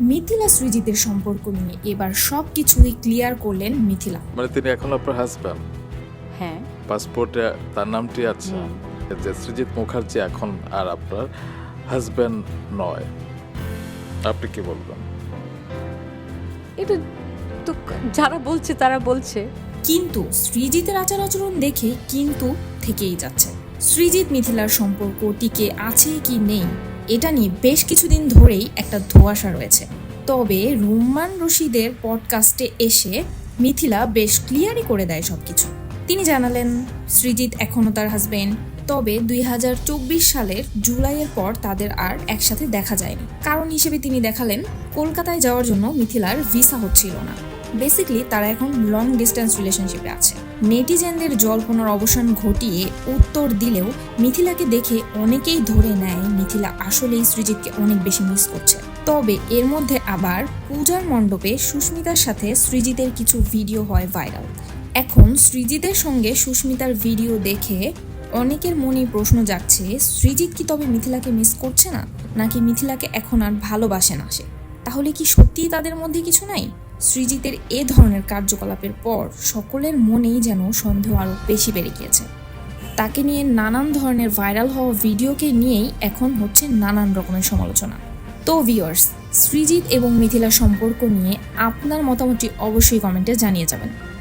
মিথিলা সৃজিতের সম্পর্ক নিয়ে এবার সব কিছুই ক্লিয়ার করলেন মিথিলা। মানে তিনি এখন আপনার হাজব্যান্ড হ্যাঁ। পাসপোর্টে তার নামটি আছে যে সৃজিত মুখার্জি এখন আর আপনার হাজব্যান্ড নয়। আপনি কি বলবেন? এটা তো যারা বলছে তারা বলছে। কিন্তু সৃজিতের আচার আচরণ দেখে কিন্তু থেকেই যাচ্ছে। সৃজিত মিথিলার সম্পর্ক টিকে আছে কি নেই? এটা নিয়ে বেশ কিছুদিন ধরেই একটা ধোঁয়াশা রয়েছে। তবে রুম্মান রশিদের পডকাস্টে এসে মিথিলা বেশ ক্লিয়ারই করে দেয় সবকিছু। তিনি জানালেন সৃজিত এখনও তার হাজবেন্ড তবে দুই হাজার চব্বিশ সালের জুলাইয়ের পর তাদের আর একসাথে দেখা যায়নি। কারণ হিসেবে তিনি দেখালেন, কলকাতায় যাওয়ার জন্য মিথিলার ভিসা হচ্ছিল না। বেসিকলি তারা এখন লং ডিস্টেন্স রিলেশনশিপে আছে। নেটিজেনদের জল্পনার অবসান ঘটিয়ে উত্তর দিলেও মিথিলাকে দেখে অনেকেই ধরে নেয় মিথিলা আসলেই সৃজিতকে অনেক বেশি মিস করছে। তবে এর মধ্যে আবার পূজার মণ্ডপে সুস্মিতার সাথে সৃজিতের কিছু ভিডিও হয় ভাইরাল এখন সৃজিতের সঙ্গে সুস্মিতার ভিডিও দেখে অনেকের মনে প্রশ্ন জাগছে, সৃজিত কি তবে মিথিলাকে মিস করছে না? নাকি মিথিলাকে এখন আর ভালোবাসে না সে? তাহলে কি সত্যিই তাদের মধ্যে কিছু নাই? সৃজিতের এ ধরনের কার্যকলাপের পর সকলের মনেই যেন সন্দেহ আরও বেশি বেড়ে গিয়েছে। তাকে নিয়ে নানান ধরনের ভাইরাল হওয়া ভিডিওকে নিয়েই এখন হচ্ছে নানান রকমের সমালোচনা। তো ভিওর্স সৃজিত এবং মিথিলার সম্পর্ক নিয়ে আপনার মতামতটি অবশ্যই কমেন্টে জানিয়ে যাবেন।